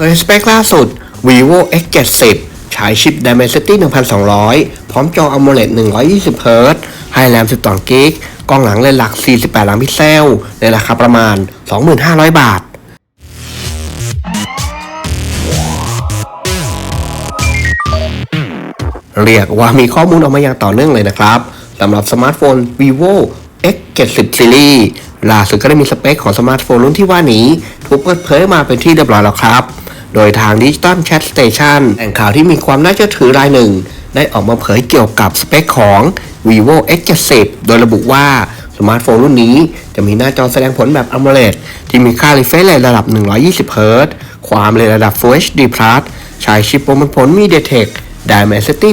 เผยสเปคล่าสุด vivo x 7 0ฉายชิป Dimensity 1200 พร้อมจอ AMOLED 120 Hz ให้แรม12 g b กล้องหลังเลนส์หลัก 48 ล้านพิกเซล ในราคาประมาณ 2,500 บาทเรียกว่ามีข้อมูลออกมาอย่างต่อเนื่องเลยนะครับสำหรับสมาร์ทโฟน vivo x 7 0 series ล่าสุดก็ได้มีสเปคของสมาร์ทโฟนรุ่นที่ว่านี้ ถูกเปิดเผยมาเป็นที่เรียบร้อยแล้วครับ โดยทาง Digital Chat Station แหล่งข่าวที่มีความน่าเชื่อถือรายหนึ่ง ได้ออกมาเผยเกี่ยวกับสเปคของ vivo x 7 0 โดยระบุว่าสมาร์ทโฟนรุ่นนี้จะมีหน้าจอแสดงผลแบบ AMOLED ที่มีค่า refresh rate ระดับ 120 Hz ความเร็วระดับ Full HD Plus ใช้ชิปประมวลผล MediaTek Dimensity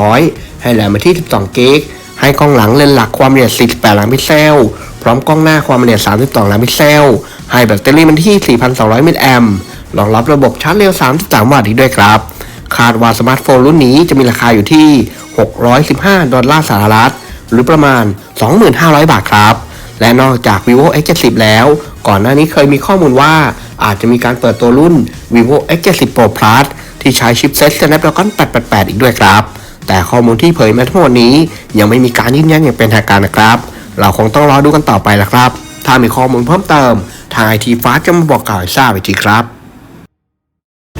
1200 ให้แรมมาที่ 12กิกให้กล้องหลังเลนส์หลักความละเอียด 48 ล้านพิกเซล พร้อมกล้องหน้าความละเอียด 32 ล้านพิกเซล ให้แบตเตอรี่มันที่ 4,200 มิลลิแอมป์ รองรับระบบชาร์จเร็ว 33 วัตต์อีกด้วยครับ คาดว่าสมาร์ทโฟนรุ่นนี้จะมีราคาอยู่ที่ 615 ดอลลาร์สหรัฐ หรือประมาณ 2,500 บาทครับ และนอกจาก vivo x 7 0 แล้ว ก่อนหน้านี้เคยมีข้อมูลว่าอาจจะมีการเปิดตัวรุ่น vivo x 7 0 pro plus ที่ใช้ชิปเซ็ต Snapdragon 888 อีกด้วยครับ แต่ข้อมูลที่เผยมาทั้งหมดนี้ ยังไม่มีการยืนยันอย่างเป็นทางการนะครับ เราคงต้องรอดูกันต่อไปละครับ ถ้ามีข้อมูลเพิ่มเติม ทางไอทีฟ้าจะมาบอกกล่าวให้ทราบอีกทีครับ